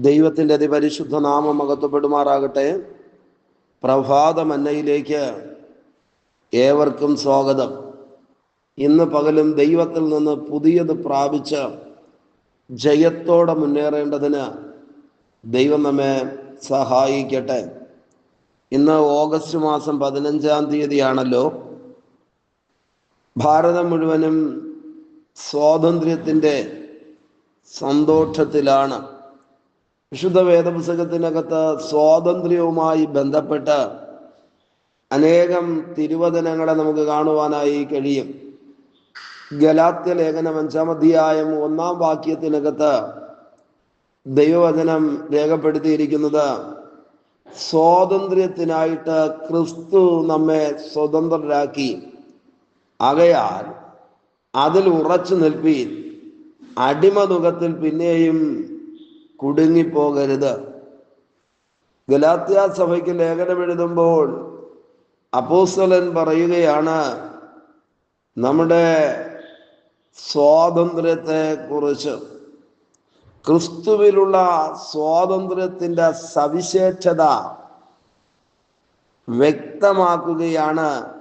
ദൈവത്തിന്റെ അതിപരിശുദ്ധ നാമം മകത്വപ്പെടുമാറാകട്ടെ പ്രഭാതമന്നയിലേക്ക് ഏവർക്കും സ്വാഗതം. ഇന്ന് പകലും ദൈവത്തിൽ നിന്ന് പുതിയത് പ്രാപിച്ച് ജയത്തോടെ മുന്നേറേണ്ടതിന് ദൈവം നമ്മെ സഹായിക്കട്ടെ. ഇന്ന് ഓഗസ്റ്റ് മാസം പതിനഞ്ചാം തീയതിയാണല്ലോ. ഭാരതം മുഴുവനും സ്വാതന്ത്ര്യത്തിന്റെ സന്തോഷത്തിലാണ്. വിശുദ്ധ വേദപുസ്തകത്തിനകത്ത് സ്വാതന്ത്ര്യവുമായി ബന്ധപ്പെട്ട് അനേകം തിരുവചനങ്ങളെ നമുക്ക് കാണുവാനായി കഴിയും. ഗലാത്യ ലേഖനം അഞ്ചാം അധ്യായം ഒന്നാം വാക്യത്തിനകത്ത് ദൈവവചനം രേഖപ്പെടുത്തിയിരിക്കുന്നത് സ്വാതന്ത്ര്യത്തിനായിട്ട് ക്രിസ്തു നമ്മെ സ്വതന്ത്രരാക്കി. ആകയാൽ അതിൽ ഉറച്ചു നിൽപ്പീൻ. അടിമനുഖത്തിൽ പിന്നെയും കുടുങ്ങിപ്പോകരുത്. ഗലാത്യ സഭയ്ക്ക് ലേഖനം എഴുതുമ്പോൾ അപ്പോസ്തലൻ പറയുകയാണ് നമ്മുടെ സ്വാതന്ത്ര്യത്തെ കുറിച്ച് ക്രിസ്തുവിലുള്ള സ്വാതന്ത്ര്യത്തിന്റെ സവിശേഷത വ്യക്തമാക്കുകയാണ്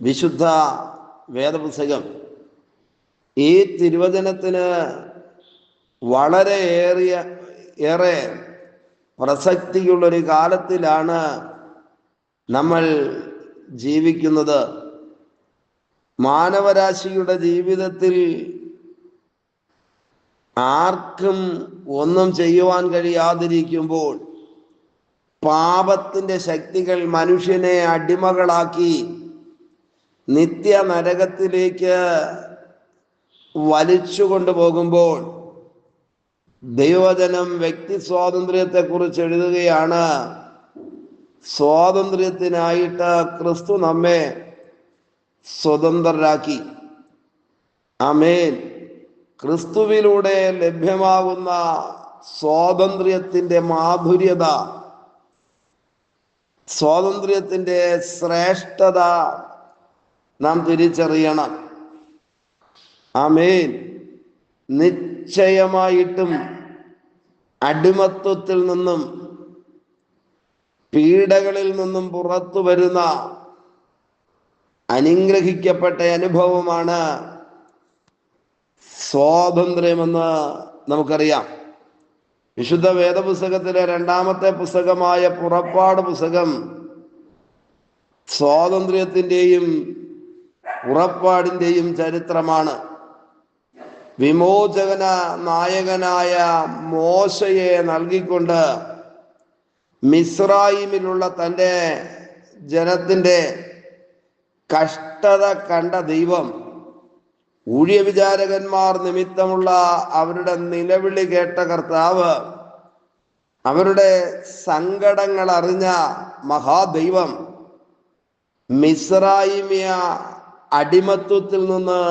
വിശുദ്ധ വേദപുസ്തകം. ഈ തിരുവചനത്തിന് വളരെ ഏറിയ ഏറെ പ്രസക്തിയുള്ളൊരു കാലത്തിലാണ് നമ്മൾ ജീവിക്കുന്നത്. മാനവരാശിയുടെ ജീവിതത്തിൽ ആർക്കും ഒന്നും ചെയ്യുവാൻ കഴിയാതിരിക്കുമ്പോൾ പാപത്തിന്റെ ശക്തികൾ മനുഷ്യനെ അടിമകളാക്കി നിത്യ നരകത്തിലേക്ക് വലിച്ചു കൊണ്ടുപോകുമ്പോൾ ദൈവജനം വ്യക്തി സ്വാതന്ത്ര്യത്തെ കുറിച്ച് എഴുതുകയാണ്. സ്വാതന്ത്ര്യത്തിനായിട്ട് ക്രിസ്തു നമ്മെ സ്വതന്ത്രരാക്കി. അമേൻ ക്രിസ്തുവിലൂടെ ലഭ്യമാകുന്ന സ്വാതന്ത്ര്യത്തിന്റെ മാധുര്യത സ്വാതന്ത്ര്യത്തിന്റെ ശ്രേഷ്ഠത നാം തിരിച്ചറിയണം. ആമേൻ. നിശ്ചയമായിട്ടും അടിമത്വത്തിൽ നിന്നും പീഡകളിൽ നിന്നും പുറത്തു വരുന്ന അനുഗ്രഹിക്കപ്പെട്ട അനുഭവമാണ് സ്വാതന്ത്ര്യമെന്ന് നമുക്കറിയാം. വിശുദ്ധ വേദപുസ്തകത്തിലെ രണ്ടാമത്തെ പുസ്തകമായ പുറപ്പാട് പുസ്തകം സ്വാതന്ത്ര്യത്തിന്റെയും പുറപ്പാടിന്റെയും ചരിത്രമാണ്. വിമോചകന നായകനായ മോശയെ നൽകിക്കൊണ്ട് മിസ്രായിമിലുള്ള തന്റെ ജനത്തിന്റെ കഷ്ടത കണ്ട ദൈവം ഊഴിയ വിചാരകന്മാർ നിമിത്തമുള്ള അവരുടെ നിലവിളി കേട്ട കർത്താവ് അവരുടെ സങ്കടങ്ങൾ അറിഞ്ഞ മഹാദൈവം മിസ്രായിമിയ അടിമത്വത്തിൽ നിന്ന്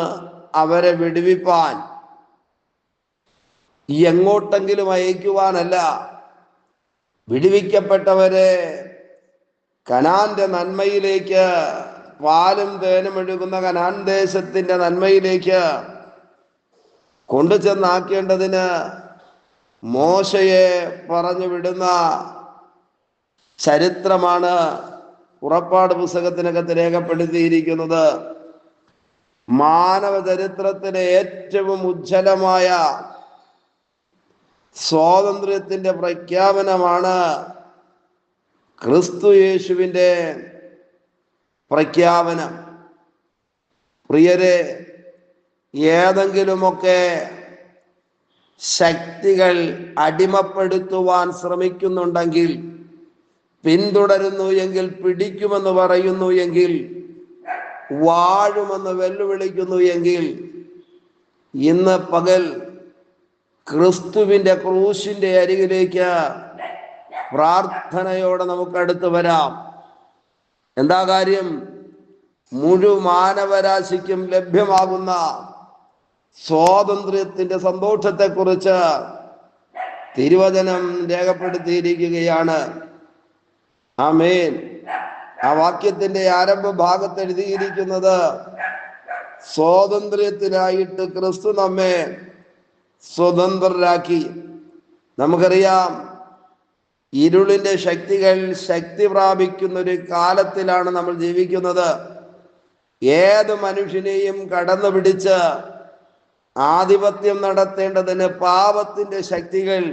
അവരെ വിടുവിപ്പാൻ എങ്ങോട്ടെങ്കിലും അയക്കുവാനല്ല. വിടുവിക്കപ്പെട്ടവരെ കനാന്റെ നന്മയിലേക്ക് പാലും തേനും ഒഴുകുന്ന കനാൻ ദേശത്തിന്റെ നന്മയിലേക്ക് കൊണ്ടു ചെന്നാക്കേണ്ടതിന് മോശയെ പറഞ്ഞു വിടുന്ന ചരിത്രമാണ് പുറപ്പാട് പുസ്തകത്തിനകത്ത് രേഖപ്പെടുത്തിയിരിക്കുന്നത്. മാനവ ചരിത്രത്തിലെ ഏറ്റവും ഉജ്ജ്വലമായ സ്വാതന്ത്ര്യത്തിന്റെ പ്രഖ്യാപനമാണ് ക്രിസ്തു യേശുവിന്റെ പ്രഖ്യാപനം. പ്രിയരെ ഏതെങ്കിലുമൊക്കെ ശക്തികൾ അടിമപ്പെടുത്തുവാൻ ശ്രമിക്കുന്നുണ്ടെങ്കിൽ പിന്തുടരുന്നു എങ്കിൽ പിടിക്കുമെന്ന് പറയുന്നു എങ്കിൽ വാഴുമെന്ന് വെല്ലുവിളിക്കുന്നു എങ്കിൽ ഇന്ന് പകൽ ക്രിസ്തുവിന്റെ ക്രൂശിന്റെ അരികിലേക്ക് പ്രാർത്ഥനയോടെ നമുക്ക് അടുത്ത് വരാം. എന്താ കാര്യം? മുഴുമാനവരാശിക്കും ലഭ്യമാകുന്ന സ്വാതന്ത്ര്യത്തിന്റെ സന്തോഷത്തെക്കുറിച്ച് തിരുവചനം രേഖപ്പെടുത്തിയിരിക്കുകയാണ്. ആ മേൻ ആ വാക്യത്തിന്റെ ആരംഭ ഭാഗത്ത് എഴുതിയിരിക്കുന്നത് സ്വാതന്ത്ര്യത്തിനായിട്ട് ക്രിസ്തു നമ്മെ സ്വതന്ത്രരാക്കി. നമുക്കറിയാം ഇരുളിന്റെ ശക്തികൾ ശക്തി പ്രാപിക്കുന്ന ഒരു കാലത്തിലാണ് നമ്മൾ ജീവിക്കുന്നത്. ഏത് മനുഷ്യനെയും കടന്നു പിടിച്ച് ആധിപത്യം നടത്തേണ്ടതിന് പാപത്തിന്റെ ശക്തികൾ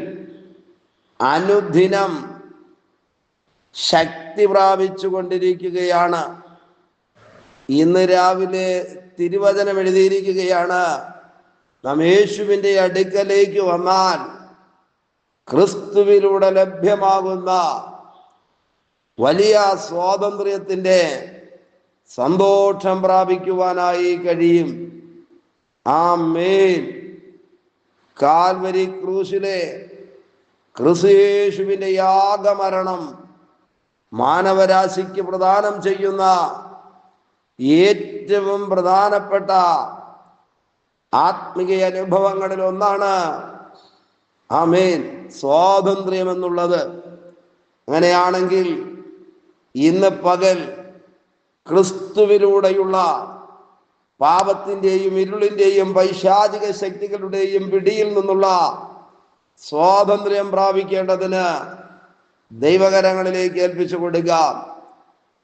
അനുദിനം ശക്തി പ്രാപിച്ചു കൊണ്ടിരിക്കുകയാണ്. ഇന്ന് രാവിലെ തിരുവചനം എഴുതിയിരിക്കുകയാണ് നാം യേശുവിന്റെ അടുക്കലേക്ക് വന്നാൽ ക്രിസ്തുവിലൂടെ ലഭ്യമാകുന്ന വലിയ സ്വാതന്ത്ര്യത്തിന്റെ സന്തോഷം പ്രാപിക്കുവാനായി കഴിയും. ആ മേൽ കാൽവരി ക്രൂശിലെ ക്രിസ്യേശുവിന്റെ യാഗമരണം മാനവരാശിക്ക് പ്രദാനം ചെയ്യുന്ന ഏറ്റവും പ്രധാനപ്പെട്ട ആത്മീയ അനുഭവങ്ങളിൽ ഒന്നാണ്. ആമേൻ. സ്വാതന്ത്ര്യം എന്നുള്ളത് അങ്ങനെയാണെങ്കിൽ ഇന്ന് പകൽ ക്രിസ്തുവിലൂടെയുള്ള പാപത്തിന്റെയും ഇരുളിന്റെയും പൈശാചിക ശക്തികളുടെയും പിടിയിൽ നിന്നുള്ള സ്വാതന്ത്ര്യം പ്രാപിക്കേണ്ടതിന് ദൈവകരങ്ങളിലേക്ക് ഏൽപ്പിച്ചു കൊടുക്കാം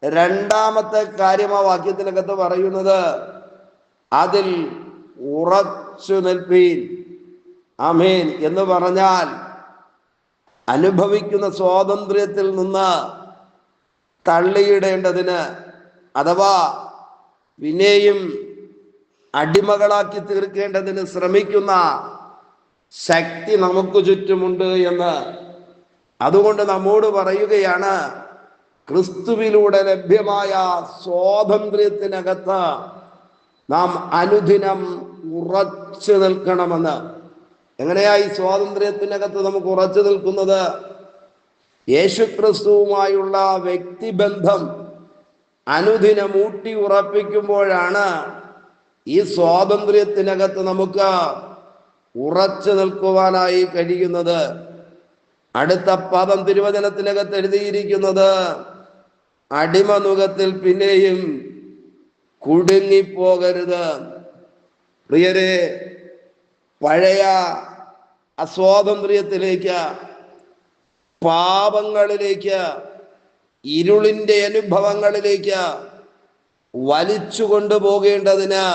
രണ്ടാമത്തെ കാര്യം ആ വാക്യത്തിനകത്ത് പറയുന്നത്. അതിൽ ഉറച്ചു നിൽപ്പീൻ. അമീൻ എന്ന് പറഞ്ഞാൽ അനുഭവിക്കുന്ന സ്വാതന്ത്ര്യത്തിൽ നിന്ന് തള്ളിയിടേണ്ടതിന് അഥവാ പിന്നെയും അടിമകളാക്കി തീർക്കേണ്ടതിന് ശ്രമിക്കുന്ന ശക്തി നമുക്ക് ചുറ്റുമുണ്ട് എന്ന് അതുകൊണ്ട് നമ്മോട് പറയുകയാണ് ക്രിസ്തുവിലൂടെ ലഭ്യമായ സ്വാതന്ത്ര്യത്തിനകത്ത് നാം അനുദിനം ഉറച്ചു നിൽക്കണമെന്ന്. എങ്ങനെയായി സ്വാതന്ത്ര്യത്തിനകത്ത് നമുക്ക് ഉറച്ചു നിൽക്കുന്നത്? യേശുക്രിസ്തുവുമായുള്ള വ്യക്തിബന്ധം അനുദിനം ഊട്ടി ഉറപ്പിക്കുമ്പോഴാണ് ഈ സ്വാതന്ത്ര്യത്തിനകത്ത് നമുക്ക് ഉറച്ചു നിൽക്കുവാനായി കഴിയുന്നത്. അടുത്ത പദം തിരുവചനത്തിനകത്ത് എഴുതിയിരിക്കുന്നത് അടിമനുഖത്തിൽ പിന്നെയും കുടുങ്ങിപ്പോകരുത്. പ്രിയരെ പഴയ അസ്വാതന്ത്ര്യത്തിലേക്ക് പാപങ്ങളിലേക്ക് ഇരുളിന്റെ അനുഭവങ്ങളിലേക്ക് വലിച്ചു കൊണ്ടുപോകേണ്ടതിന്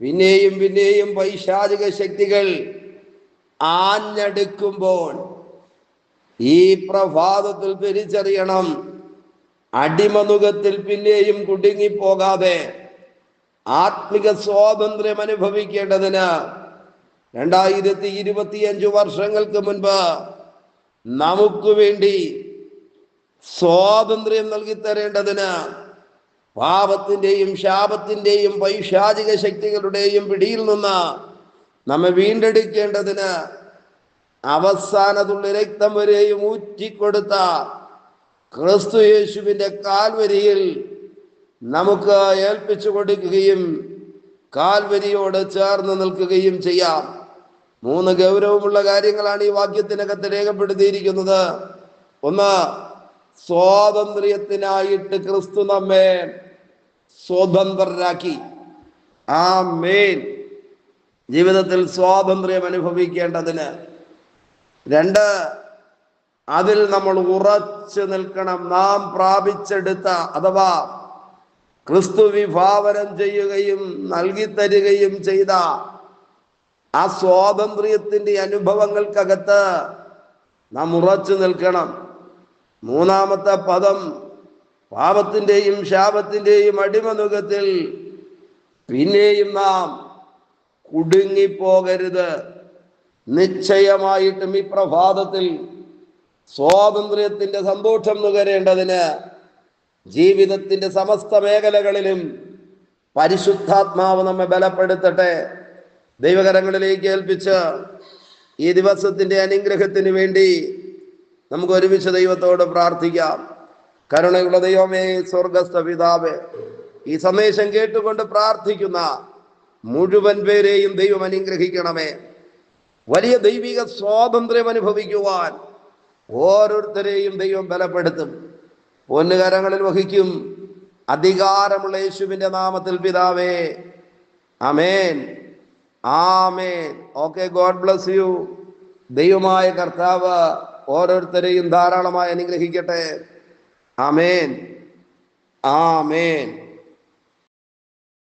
പിന്നെയും പിന്നെയും പൈശാചിക ശക്തികൾ ആഞ്ഞെടുക്കുമ്പോൾ ഈ പ്രഭാതത്തിൽ തിരിച്ചറിയണം. അടിമനുഖത്തിൽ പിന്നെയും കുടുങ്ങിപ്പോകാതെ ആത്മിക സ്വാതന്ത്ര്യം അനുഭവിക്കേണ്ടതിന് രണ്ടായിരത്തി ഇരുപത്തിയഞ്ച് വർഷങ്ങൾക്ക് മുൻപ് നമുക്ക് വേണ്ടി സ്വാതന്ത്ര്യം നൽകി തരേണ്ടതിന് പാപത്തിന്റെയും ശാപത്തിന്റെയും പൈശാചിക ശക്തികളുടെയും പിടിയിൽ നിന്ന് നമ്മെ വീണ്ടെടുക്കേണ്ടതിന് അവസാനത്തുള്ള രക്തം വരെയും ഊറ്റിക്കൊടുത്ത ക്രിസ്തു യേശുവിന്റെ കാൽവരിയിൽ നമുക്ക് ഏൽപ്പിച്ചു കൊടുക്കുകയും കാൽവരിയോട് ചേർന്ന് നിൽക്കുകയും ചെയ്യാം. മൂന്ന് ഗൗരവമുള്ള കാര്യങ്ങളാണ് ഈ വാക്യത്തിനകത്ത് രേഖപ്പെടുത്തിയിരിക്കുന്നത്. ഒന്ന് സ്വാതന്ത്ര്യത്തിനായിട്ട് ക്രിസ്തു നമ്മെ സ്വതന്ത്രരാക്കി. ആ മേൻ ജീവിതത്തിൽ സ്വാതന്ത്ര്യം അനുഭവിക്കേണ്ടതിന്. രണ്ട് അതിൽ നമ്മൾ ഉറച്ചു നിൽക്കണം. നാം പ്രാപിച്ചെടുത്ത അഥവാ ക്രിസ്തു വിഭാവനം ചെയ്യുകയും നൽകി തരികയും ചെയ്ത ആ സ്വാതന്ത്ര്യത്തിന്റെ അനുഭവങ്ങൾക്കകത്ത് നാം ഉറച്ചു നിൽക്കണം. മൂന്നാമത്തെ പദം പാപത്തിന്റെയും ശാപത്തിന്റെയും അടിമനുഖത്തിൽ പിന്നെയും നാം കുടുങ്ങിപ്പോകരുത്. നിശ്ചയമായിട്ടും ഈ പ്രഭാതത്തിൽ സ്വാതന്ത്ര്യത്തിന്റെ സന്തോഷം നുകരേണ്ടതിന് ജീവിതത്തിന്റെ സമസ്ത മേഖലകളിലും പരിശുദ്ധാത്മാവ് നമ്മെ ബലപ്പെടുത്തട്ടെ. ദൈവകരങ്ങളിലേക്ക് ഏൽപ്പിച്ച് ഈ ദിവസത്തിന്റെ അനുഗ്രഹത്തിന് വേണ്ടി നമുക്ക് ഒരുമിച്ച് ദൈവത്തോട് പ്രാർത്ഥിക്കാം. കരുണയുള്ള ദൈവമേ സ്വർഗസ്ഥ പിതാവേ ഈ സന്ദേശം കേട്ടുകൊണ്ട് പ്രാർത്ഥിക്കുന്ന മുഴുവൻ പേരെയും ദൈവം അനുഗ്രഹിക്കണമേ. വലിയ ദൈവിക സ്വാതന്ത്ര്യം അനുഭവിക്കുവാൻ ഓരോരുത്തരെയും ദൈവം ബലപ്പെടുത്തും. പൊന്നുകരങ്ങളിൽ വഹിക്കും. അധികാരമുള്ള യേശുവിന്റെ നാമത്തിൽ പിതാവേ. അമേൻ ആമേൻ. Okay God bless you. ദൈവമായ കർത്താവ് ഓരോരുത്തരെയും ധാരാളമായി അനുഗ്രഹിക്കട്ടെ. ആമേൻ. ആമേൻ.